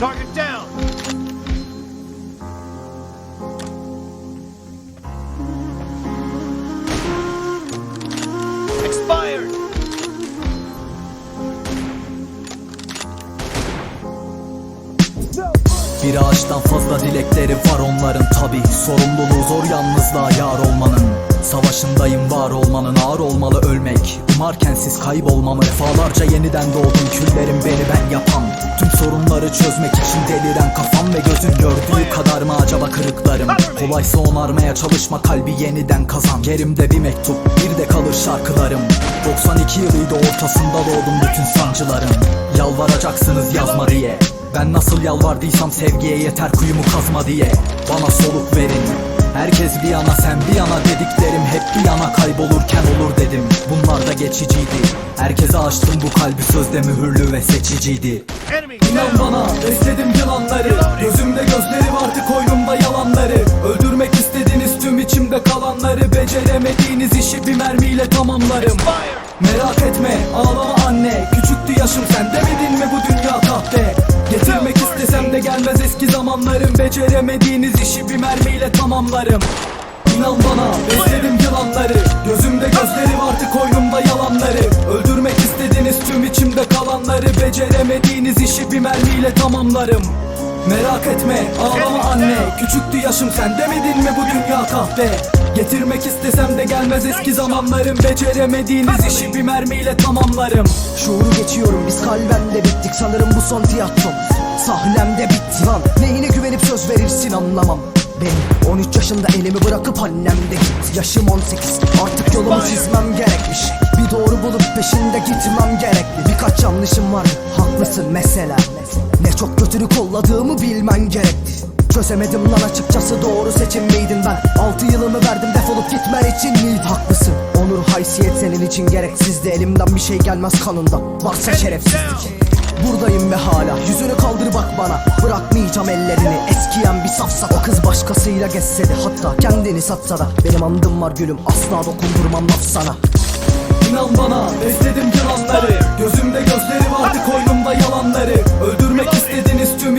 Target down. Expired. Bir ağaçtan fazla dilekleri var onların tabi Sorumluluğu zor yalnızlığa yar olmanın Savaşındayım var olmanın ağır olmalı ölmek. Umarken siz kaybolmamı Defalarca yeniden doğdum. Küllerim beni ben yapan Tüm sorunları çözmek için deliren kafam ve gözün gördüğü kadar mı acaba kırıklarım? Kolaysa onarmaya çalışma kalbi yeniden kazan. Gerimde bir mektup bir de kalır şarkılarım. 92 yılıydı ortasında doğdum bütün sancılarım. Yalvaracaksınız yazma diye. Ben nasıl yalvardıysam sevgiye yeter kuyumu kazma diye. Bana soluk verin Herkes bir yana sen bir yana dediklerim hep bir yana. Kaybolurken olur dedim Bunlar da geçiciydi. Herkese açtım bu kalbi sözde mühürlü ve seçiciydi. İnan bana besledim yılanları Gözümde gözleri vardı koynumda yalanları. Öldürmek istediğiniz tüm içimde kalanları. Beceremediğiniz işi bir mermiyle tamamlarım. Merak etme ağlama zamanlarım Beceremediğiniz işi bir mermiyle tamamlarım. İnan bana besledim yılanları. Gözümde gözleri vardı koynumda yalanları. Öldürmek istediğiniz tüm içimde kalanları. Beceremediğiniz işi bir mermiyle tamamlarım Merak etme ağlama anne. Küçüktü yaşım sen demedin mi bu dünya kahpe? Getirmek istesem de gelmez eski zamanlarım. Beceremediğiniz işi bir mermiyle tamamlarım. Şuuru geçiyorum biz kalben de bittik. Sanırım bu son tiyatrom Sahnemde bitti lan. Neyine güvenip söz verirsin anlamam. Benim 13 yaşında elimi bırakıp annemde gitti Yaşım 18 artık yolumu çizmem gerekmiş. Bir doğru bulup peşinde gitmem gerekli. Birkaç yanlışım var haklısın mesela Ne çok kötülü kolladığımı bilmen gerekti Çözemedim lan açıkçası doğru seçim miydin ben? 6 yılımı verdim defolup gitmen için miydi? Haklısın. Onur haysiyet senin için gereksizdi. Elimden bir şey gelmez kanında. Varsa şerefsizlik. Buradayım ve hala. Yüzünü kaldır bak bana. Bırakmayacağım ellerini. Eskiyen bir safsa O kız başkasıyla gezse de hatta kendini satsa da. Benim andım var gülüm. Asla dokundurmam laf sana. İnan bana besledim yılanları Gözümde gözleri vardı koynumda yalanları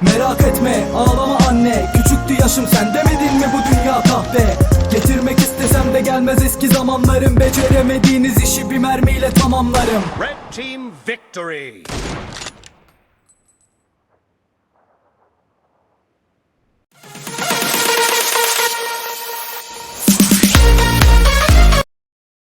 Merak etme ağlama anne. Küçüktü yaşım sen demedin mi bu dünya kahpe? Getirmek istesem de gelmez eski zamanlarım. Beceremediğiniz işi bir mermiyle tamamlarım. Red team victory.